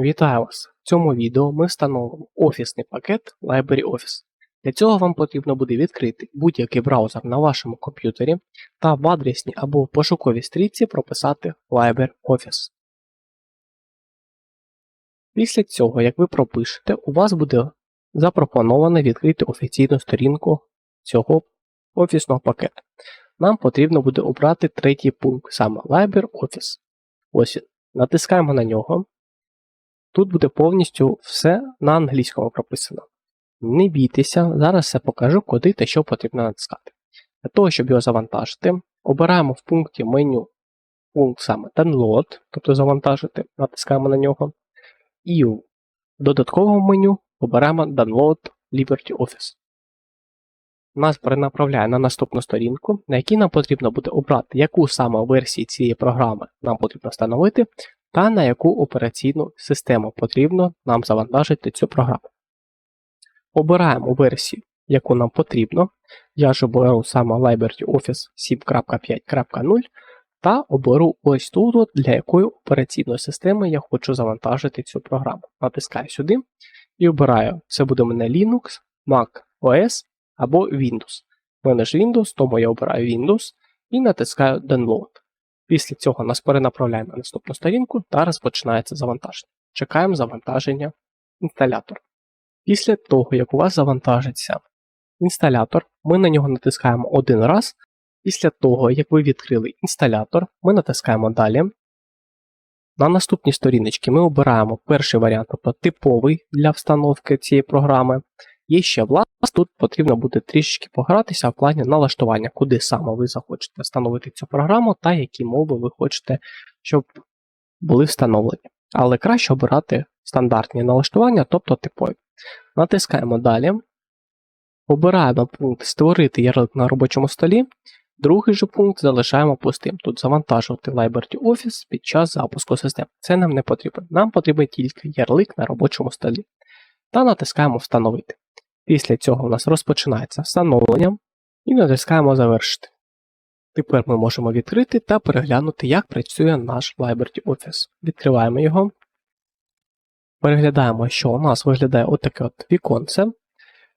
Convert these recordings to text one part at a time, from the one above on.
Вітаю вас! В цьому відео ми встановимо офісний пакет LibraryOffice. Для цього вам потрібно буде відкрити будь-який браузер на вашому комп'ютері та в адресній або пошуковій стрічці прописати LibraryOffice. Після цього, як ви пропишете, у вас буде запропоновано відкрити офіційну сторінку цього офісного пакету. Нам потрібно буде обрати третій пункт, саме LibraryOffice. Ось він. Натискаємо на нього. Тут буде повністю все на англійському прописано. Не бійтеся, зараз все покажу, куди та що потрібно натискати. Для того, щоб його завантажити, обираємо в пункті меню пункт саме Download, тобто завантажити, натискаємо на нього. І в додатковому меню обираємо Download LibertyOffice. Нас перенаправляє на наступну сторінку, на якій нам потрібно буде обрати, яку саме версію цієї програми нам потрібно встановити, та на яку операційну систему потрібно нам завантажити цю програму. Обираємо версію, яку нам потрібно. Я ж оберу саме LibraryOffice 7.5.0 та оберу ось тут, для якої операційної системи я хочу завантажити цю програму. Натискаю сюди і обираю, це буде мене Linux, Mac OS або Windows. У мене ж Windows, тому я обираю Windows і натискаю Download. Після цього нас перенаправляє на наступну сторінку та розпочинається завантаження. Чекаємо завантаження інсталятора. Після того, як у вас завантажиться інсталятор, ми на нього натискаємо один раз. Після того, як ви відкрили інсталятор, ми натискаємо далі. На наступній сторіночці ми обираємо перший варіант, тобто типовий для встановки цієї програми. Є ще влас, тут потрібно буде трішечки погратися в плані налаштування, куди саме ви захочете встановити цю програму та які мови ви хочете, щоб були встановлені. Але краще обирати стандартні налаштування, тобто типові. Натискаємо далі. Обираємо пункт Створити ярлик на робочому столі. Другий же пункт залишаємо пустим. Тут завантажувати LibraryOffice під час запуску системи. Це нам не потрібно. Нам потрібен тільки ярлик на робочому столі. Та натискаємо Встановити. Після цього у нас розпочинається встановлення і натискаємо Завершити. Тепер ми можемо відкрити та переглянути, як працює наш LibraryOffice. Відкриваємо його. Переглядаємо, що у нас виглядає отаке от віконце.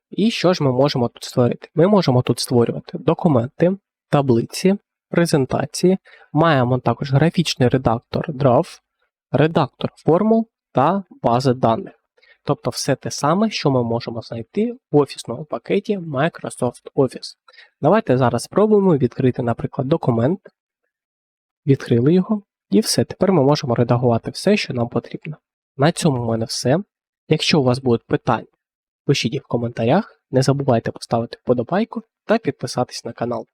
І що ж ми можемо тут створити? Ми можемо тут створювати документи, таблиці, презентації. Маємо також графічний редактор DRAW, редактор формул та бази даних. Тобто все те саме, що ми можемо знайти в офісному пакеті Microsoft Office. Давайте зараз спробуємо відкрити, наприклад, документ. Відкрили його, і все. Тепер ми можемо редагувати все, що нам потрібно. На цьому в мене все. Якщо у вас будуть питання, пишіть їх в коментарях. Не забувайте поставити вподобайку та підписатись на канал.